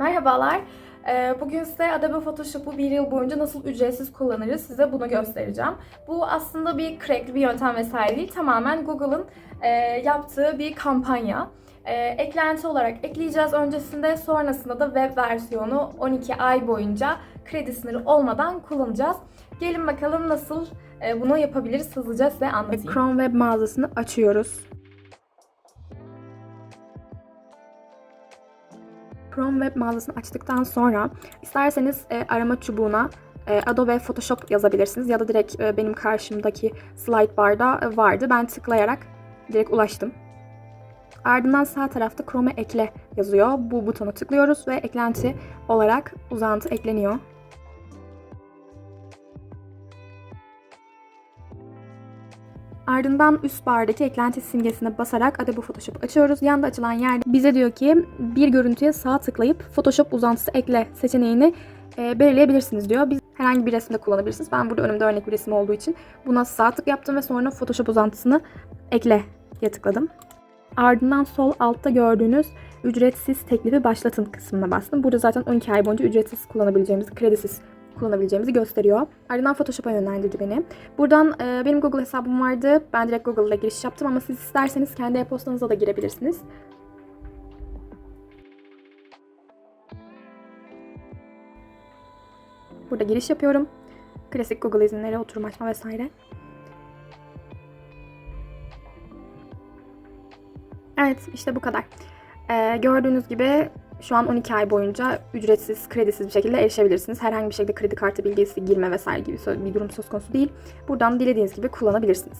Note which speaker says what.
Speaker 1: Merhabalar. Ee, Bugün size Adobe Photoshop'u bir yıl boyunca nasıl ücretsiz kullanırız size bunu göstereceğim. Bu aslında bir crackli bir yöntem vesaire değil. Tamamen Google'ın e, yaptığı bir kampanya. E, eklenti olarak ekleyeceğiz öncesinde sonrasında da web versiyonu 12 ay boyunca kredi sınırı olmadan kullanacağız. Gelin bakalım nasıl e, bunu yapabiliriz hızlıca size anlatayım.
Speaker 2: Chrome web mağazasını açıyoruz. Chrome web mağazasını açtıktan sonra isterseniz e, arama çubuğuna e, Adobe Photoshop yazabilirsiniz ya da direkt e, benim karşımdaki slide barda e, vardı. Ben tıklayarak direkt ulaştım. Ardından sağ tarafta Chrome'e ekle yazıyor. Bu butona tıklıyoruz ve eklenti olarak uzantı ekleniyor. Ardından üst bardaki eklenti simgesine basarak Adobe Photoshop açıyoruz. Yanda açılan yerde bize diyor ki bir görüntüye sağ tıklayıp Photoshop uzantısı ekle seçeneğini e, belirleyebilirsiniz diyor. Biz herhangi bir resimde kullanabilirsiniz. Ben burada önümde örnek bir resim olduğu için buna sağ tık yaptım ve sonra Photoshop uzantısını ekle diye tıkladım. Ardından sol altta gördüğünüz ücretsiz teklifi başlatın kısmına bastım. Burada zaten 12 ay boyunca ücretsiz kullanabileceğimiz, kredisiz kullanabileceğimizi gösteriyor. Ardından Photoshop'a yönlendirdi beni. Buradan e, benim Google hesabım vardı. Ben direkt Google'da giriş yaptım ama siz isterseniz kendi e-postanıza da girebilirsiniz. Burada giriş yapıyorum. Klasik Google izinleri, oturum açma vesaire. Evet işte bu kadar. Ee, gördüğünüz gibi şu an 12 ay boyunca ücretsiz, kredisiz bir şekilde erişebilirsiniz. Herhangi bir şekilde kredi kartı bilgisi girme vesaire gibi bir durum söz konusu değil. Buradan dilediğiniz gibi kullanabilirsiniz.